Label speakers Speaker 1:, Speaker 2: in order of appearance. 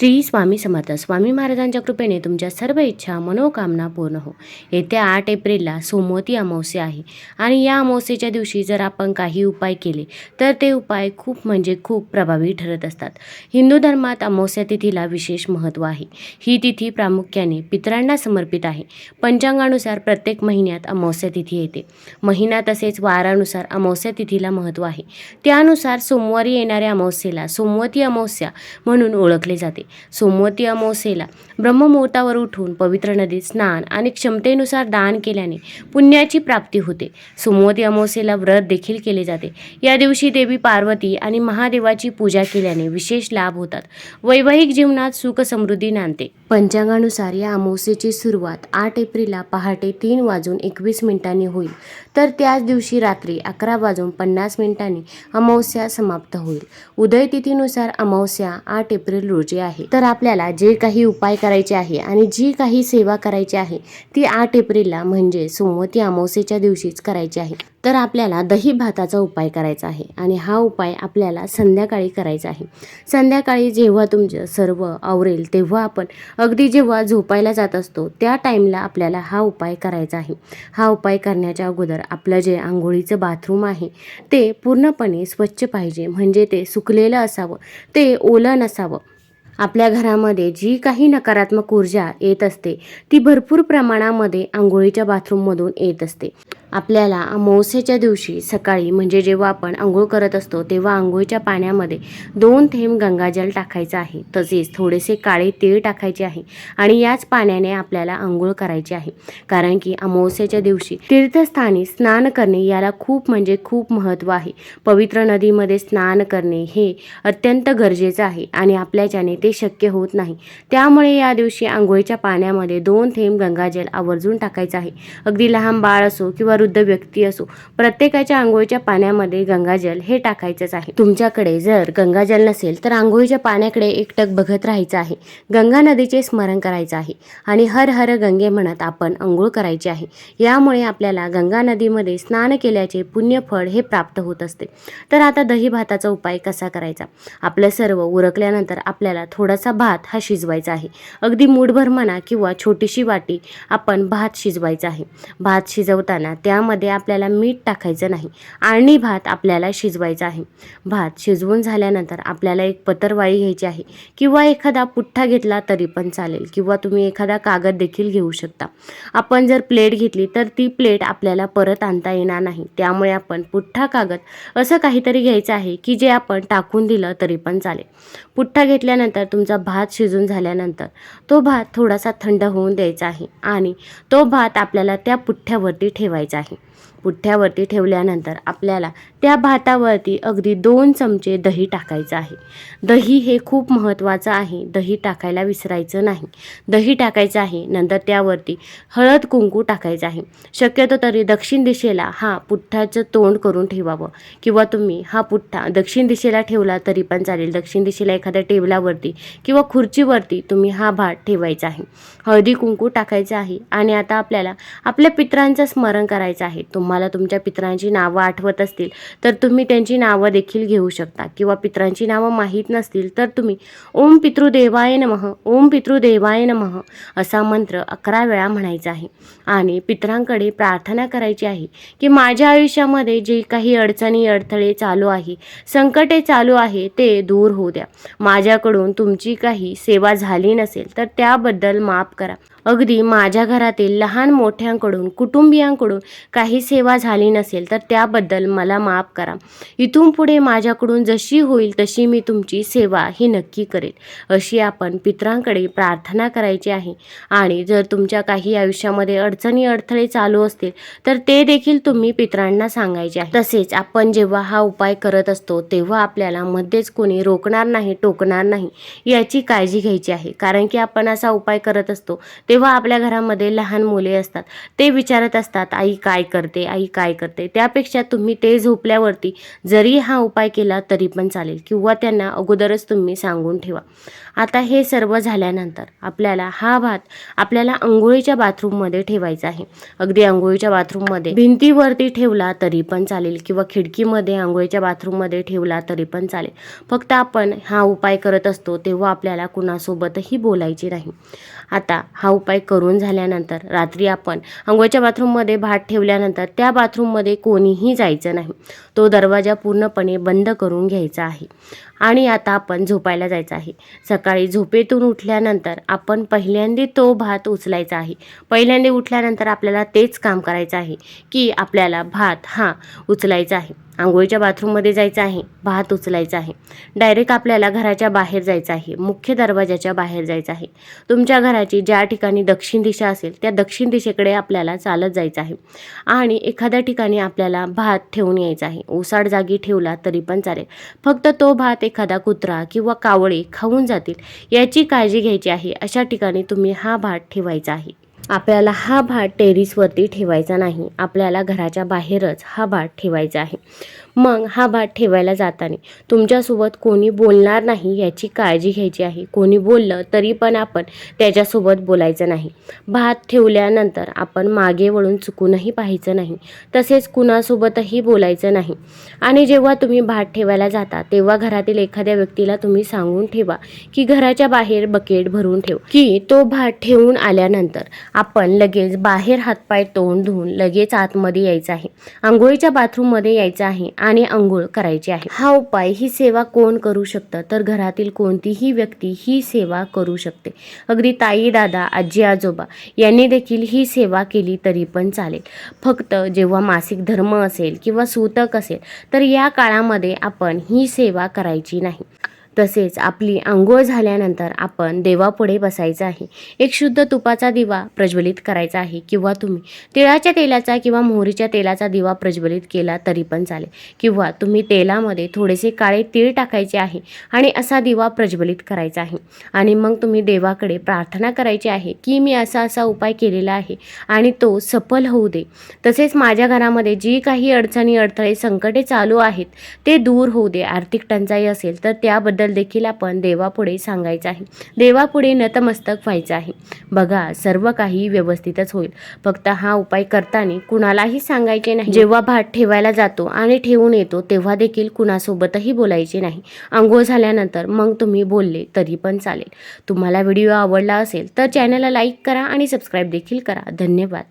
Speaker 1: श्री स्वामी समर्थ. स्वामी महाराजांच्या कृपेने तुमच्या सर्व इच्छा मनोकामना पूर्ण हो. येत्या आठ एप्रिलला सोमवती अमावस्या आहे आणि या अमावस्येच्या दिवशी जर आपण काही उपाय केले तर ते उपाय खूप म्हणजे खूप प्रभावी ठरत असतात. हिंदू धर्मात अमावस्या तिथीला विशेष महत्त्व आहे. ही तिथी प्रामुख्याने पितरांना समर्पित आहे. पंचांगानुसार प्रत्येक महिन्यात अमावस्या तिथी येते. महिना तसेच वारानुसार अमावस्या तिथीला महत्त्व आहे. त्यानुसार सोमवारी येणाऱ्या अमावस्येला सोमवती अमावस्या म्हणून ओळखले जाते. सोमवती अमावस्येला ब्रह्ममुहूर्तावर उठून पवित्र नदीत स्नान आणि क्षमतेनुसार दान केल्याने पुण्याची प्राप्ती होते. सोमवती अमावस्येला व्रत देखील केले जाते. या दिवशी देवी पार्वती आणि महादेवाची पूजा केल्याने विशेष लाभ होतात. वैवाहिक जीवनात सुख समृद्धी नांदते. पंचांगानुसार या अमावस्येची सुरुवात आठ एप्रिलला पहाटे तीन वाजून एकवीस मिनिटांनी होईल. तर त्याच दिवशी रात्री अकरा वाजून पन्नास मिनिटांनी अमावस्या समाप्त होईल. उदय तिथीनुसार अमावस्या आठ एप्रिल रोजी आहे. तर आपल्याला जे काही उपाय करायचे आहे आणि जी काही सेवा करायची आहे ती आठ एप्रिलला म्हणजे सोमवती अमावस्येच्या दिवशीच करायची आहे. तर आपल्याला दही भाताचा उपाय करायचा आहे आणि हा उपाय आपल्याला संध्याकाळी करायचा आहे. संध्याकाळी जेव्हा तुमचं सर्व आवरेल तेव्हा आपण अगदी जेव्हा झोपायला जात असतो त्या टाईमला आपल्याला हा उपाय करायचा आहे. हा उपाय करण्याच्या अगोदर आपलं जे आंघोळीचं बाथरूम आहे ते पूर्णपणे स्वच्छ पाहिजे. म्हणजे ते सुकलेलं असावं ते ओलं नसावं. आपल्या घरामध्ये जी काही नकारात्मक ऊर्जा येत असते ती भरपूर प्रमाणामध्ये आंघोळीच्या बाथरूममधून येत असते. आपल्याला अमावस्येच्या दिवशी सकाळी म्हणजे जेव्हा आपण आंघोळ करत असतो तेव्हा आंघोळीच्या पाण्यामध्ये दोन थेंब गंगाजल टाकायचं आहे. तसेच थोडेसे काळे तीळ टाकायचे आहे आणि याच पाण्याने आपल्याला आंघोळ करायची आहे. कारण की अमावस्येच्या दिवशी तीर्थस्थानी स्नान करणे याला खूप म्हणजे खूप महत्त्व आहे. पवित्र नदीमध्ये स्नान करणे हे अत्यंत गरजेचं आहे आणि आपल्याच्याने ते शक्य होत नाही. त्यामुळे या दिवशी आंघोळीच्या पाण्यामध्ये दोन थेंब गंगाजल आवर्जून टाकायचं आहे. अगदी लहान बाळ असो किंवा वृद्ध व्यक्ती असो. प्रत्येकाच्या आंघोळीच्या पाण्यामध्ये गंगाजल हे टाकायचंच आहे. तुमच्याकडे जर गंगाजल नसेल तर आंघोळीच्या पाण्याकडे एकटक बघत राहायचं आहे. गंगा नदीचे स्मरण करायचं आहे. आणि हर हर गंगे म्हणत आपण आंघोळ करायची आहे. यामुळे आपल्याला गंगा नदीमध्ये स्नान केल्याचे पुण्यफळ हे प्राप्त होत असते. तर आता दही भाताचा उपाय कसा करायचा? आपलं सर्व उरकल्यानंतर आपल्याला थोडासा भात हा शिजवायचा आहे. अगदी मूठभर म्हणा किंवा छोटीशी वाटी आपण भात शिजवायचा आहे. भात शिजवताना त्यामध्ये आपल्याला मीठ टाकायचं नाही. आणि भात आपल्याला शिजवायचा आहे. भात शिजवून झाल्यानंतर आपल्याला एक पतरवाळी घ्यायची आहे. किंवा एखादा पुठ्ठा घेतला तरी पण चालेल. किंवा तुम्ही एखादा कागद देखील घेऊ शकता. आपण जर प्लेट घेतली तर ती प्लेट आपल्याला परत आणता येणार नाही. त्यामुळे आपण पुठ्ठा कागद असं काहीतरी घ्यायचं आहे की जे आपण टाकून दिलं तरी पण चालेल. पुठ्ठा घेतल्यानंतर तुमचा भात शिजून झाल्यानंतर तो भात थोडासा थंड होऊन द्यायचा आहे. आणि तो भात आपल्याला त्या पुठ्ठ्यावरती ठेवायचा आहे पुठ्ठ्यावरती ठेवल्यानंतर आपल्याला त्या भातावरती अगदी दोन चमचे दही टाकायचं आहे. दही हे खूप महत्त्वाचं आहे. दही टाकायला विसरायचं नाही. दही टाकायचं आहे नंतर त्यावरती हळद कुंकू टाकायचं आहे. शक्यतो तरी दक्षिण दिशेला हा पुठ्ठाचं तोंड करून ठेवावं. किंवा तुम्ही हा पुठ्ठा दक्षिण दिशेला ठेवला तरी पण चालेल. दक्षिण दिशेला एखाद्या टेबलावरती किंवा खुर्चीवरती तुम्ही हा भात ठेवायचा आहे. हळदी कुंकू टाकायचं आहे. आणि आता आपल्याला आपल्या पित्रांचं स्मरण करायचं आहे. तुम्हाला तुमच्या पित्रांची नावं आठवत असतील तर तुम्ही त्यांची नावं देखील घेऊ शकता. किंवा पित्रांची नावं माहीत नसतील तर तुम्ही ओम पितृदेवाय नमः ओम पितृदेवाय नमः असा मंत्र अकरा वेळा म्हणायचा आहे. आणि पित्रांकडे प्रार्थना करायची आहे की माझ्या आयुष्यामध्ये जे काही अडचणी अडथळे चालू आहे संकटे चालू आहे ते दूर होऊ द्या. माझ्याकडून तुमची काही सेवा झाली नसेल तर त्याबद्दल माफ करा. अगदी माझ्या घरातील लहान मोठ्यांकडून कुटुंबियांकडून काही सेवा झाली नसेल तर त्याबद्दल मला माफ करा. इथून पुढे माझ्याकडून जशी होईल तशी मी तुमची सेवा ही नक्की करेल अशी आपण पित्रांकडे प्रार्थना करायची आहे. आणि जर तुमच्या काही आयुष्यामध्ये अडचणी अडथळे चालू असतील तर ते देखील तुम्ही पित्रांना सांगायचे आहे. तसेच आपण जेव्हा हा उपाय करत असतो तेव्हा आपल्याला मध्येच कोणी रोखणार नाही टोकणार नाही याची काळजी घ्यायची आहे. कारण की आपण असा उपाय करत असतो तेव्हा आपल्या घरामध्ये लहान मुले असतात. ते विचारत असतात आई काय करते? आई काय करते? त्यापेक्षा तुम्ही ते झोपल्यावरती जरी हा उपाय केला तरी पण चालेल किंवा त्यांना अगोदरच तुम्ही सांगून ठेवा. आता हे सर्व झाल्यानंतर आपल्याला हा भात आपल्याला आंघोळीच्या बाथरूममध्ये ठेवायचा आहे. अगदी आंघोळीच्या बाथरूममध्ये भिंतीवरती ठेवला तरी पण चालेल किंवा खिडकीमध्ये आंघोळीच्या बाथरूममध्ये ठेवला तरी पण चालेल. फक्त आपण हा उपाय करत असतो तेव्हा आपल्याला कुणासोबतही बोलायचे नाही. आता हा उपाय करून झाल्यानंतर रात्री आपण आंघोळीच्या बाथरूममध्ये भात ठेवल्यानंतर त्या बाथरूममध्ये कोणीही जायचं नाही. तो दरवाजा पूर्णपणे बंद करून घ्यायचा आहे. आणि आता आपण झोपायला जायचं आहे. सकाळी झोपेतून उठल्यानंतर आपण पहिल्यांदा तो भात उचलायचा आहे. पहिल्यांदा उठल्यानंतर आपल्याला तेच काम करायचं आहे की आपल्याला भात हा उचलायचा आहे. आंघोळीच्या बाथरूममध्ये जायचं आहे भात उचलायचा आहे. डायरेक्ट आपल्याला घराच्या बाहेर जायचं आहे मुख्य दरवाजाच्या बाहेर जायचं आहे. तुमच्या घराची ज्या ठिकाणी दक्षिण दिशा असेल त्या दक्षिण दिशेकडे आपल्याला चालत जायचं आहे. आणि एखाद्या ठिकाणी आपल्याला भात ठेवून यायचा आहे. ओसाड जागी ठेवला तरी पण चालेल. फक्त तो भात एखादा कुत्रा किंवा कावळे खाऊन जातील याची काळजी घ्यायची आहे. अशा ठिकाणी तुम्ही हा भात ठेवायचा आहे. आपल्याला हा भात टेरिसवरती ठेवायचा नाही. आपल्याला घराच्या बाहेरच हा भात ठेवायचा आहे. मग हा भात ठेवायला जाताना तुमच्यासोबत कोणी बोलणार नाही याची काळजी घ्यायची आहे. कोणी बोललं तरी पण आपण त्याच्यासोबत बोलायचं नाही. भात ठेवल्यानंतर आपण मागे वळून चुकूनही पाहायचं नाही. तसेच कुणासोबतही बोलायचं नाही. आणि जेव्हा तुम्ही भात ठेवायला जाता तेव्हा घरातील एखाद्या व्यक्तीला तुम्ही सांगून ठेवा की घराच्या बाहेर बकेट भरून ठेव. की तो भात ठेवून आल्यानंतर आपण लगेच बाहेर हातपाय तोंड धुवून लगेच आतमध्ये यायचं आहे. आंघोळीच्या बाथरूममध्ये यायचं आहे. आणि आंघोळ करायची आहे. हा उपाय ही सेवा कोण करू शकतं? तर घरातील कोणतीही व्यक्ती ही सेवा करू शकते. अगदी ताई दादा आजी आजोबा यांनी देखील ही सेवा केली तरी पण चालेल. फक्त जेव्हा मासिक धर्म असेल किंवा सूतक असेल तर या काळामध्ये आपण ही सेवा करायची नाही. तसेच आपली आंघोळ झाल्यानंतर आपण देवापुढे बसायचं आहे. एक शुद्ध तुपाचा दिवा प्रज्वलित करायचा आहे किंवा तुम्ही तिळाच्या तेलाचा किंवा मोहरीच्या तेलाचा दिवा प्रज्वलित केला तरी पण चालेल. किंवा तुम्ही तेलामध्ये थोडेसे काळे तीळ टाकायचे आहे आणि असा दिवा प्रज्वलित करायचा आहे. आणि मग तुम्ही देवाकडे प्रार्थना करायची आहे की मी असा असा उपाय केलेला आहे आणि तो सफल होऊ दे. तसेच माझ्या घरामध्ये जी काही अडचणी अडथळे संकटे चालू आहेत ते दूर होऊ दे. आर्थिक टंचाई असेल तर त्याबद्दल त्याबद्दल देखील आपण देवापुढे सांगायचं आहे. देवापुढे नतमस्तक व्हायचं आहे. बघा सर्व काही व्यवस्थितच होईल. फक्त हा उपाय करताना कुणालाही सांगायचे नाही. जेव्हा भात ठेवायला जातो आणि ठेवून येतो तेव्हा देखील कुणासोबतही बोलायचे नाही. आंघोळ झाल्यानंतर मग तुम्ही बोलले तरी पण चालेल. तुम्हाला व्हिडिओ आवडला असेल तर चॅनलला लाईक करा आणि सबस्क्राईब देखील करा. धन्यवाद.